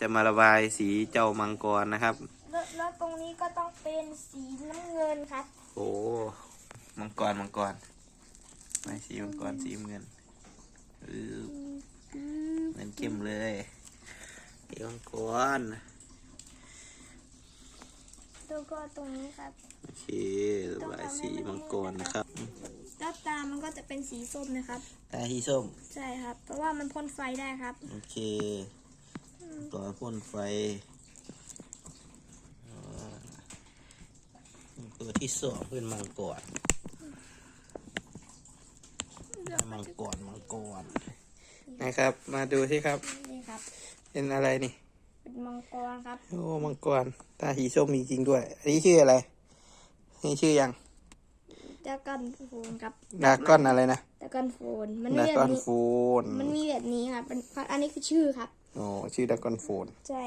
จะมาระบายสีเจ้ามังกรนะครับ แล้วแล้วตรงนี้ก็ต้องเป็นสีน้ำเงินครับ โอ้มังกรมังกรไปสีมังกรสีน้ำเงินเออเงินเข้มเลยสีมังกรแล้วก็ตรงนี้ครับโอเคระบายสีมังกรนะครับแล้วตามันก็จะเป็นสีส้มนะครับตาฮีส้ม ใช่ครับ เพราะว่ามันพ่นไฟได้ครับ โอเค ต่อพ่นไฟอ่าตัวที่สองเป็นมังกรมังกรมังกรนะครับ มาดูที่ครับ นี่ครับ เป็นอะไรนี่ เป็นมังกรครับ โอ้มังกรตาหีส้มมีจริงด้วย อันนี้ชื่ออะไร นี่ชื่อยังดราก้อนโฟนครับดราก้อนอะไรนะดราก้อนโฟนมันดมีราแบบก้อนนี้โฟนมันมีแบบนี้ครับเป็นอันนี้คือชื่อครับ อ๋อชื่อดักกอนโฟน ใช่